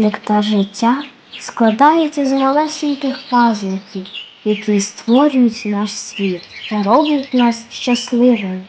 Нектар життя складається з малесеньких пазликів, які створюють наш світ та роблять нас щасливими.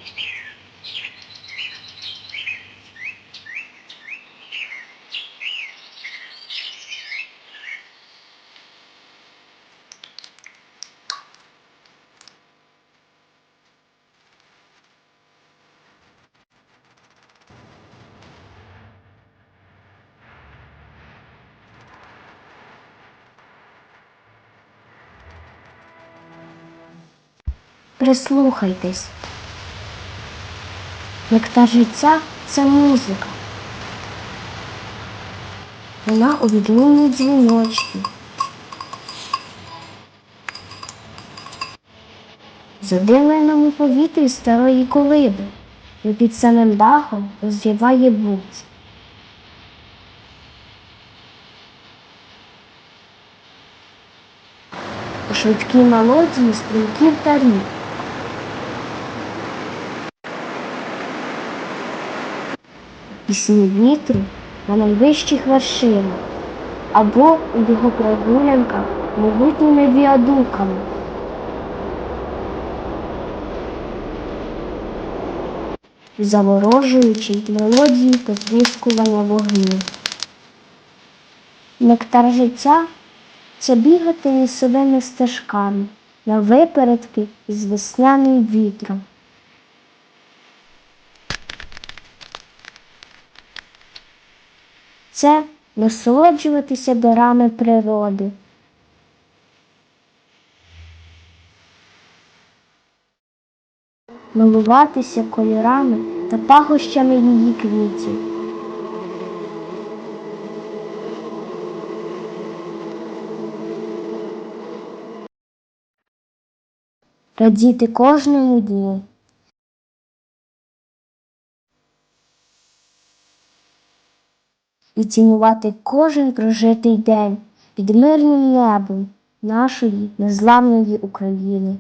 Прислухайтесь. Нектар життя це музика. Вона у відлунні дзвіночки. Задимленому повітрі старої колиби, і під самим дахом розвіває будь. У швидкій мелодії стрімків та рік. Пісні вітру на найвищих вершинах або у його прогулянках могутніми віадуками. Заворожуючи мелодії потріскування вогню. Нектар життя це бігати лісовими стежками на випередки із весняним вітром. Це насолоджуватися дарами природи. Милуватися кольорами та пахощами її квітів. Радіти кожному дню. І цінувати кожен прожитий день під мирним небом нашої незламної України.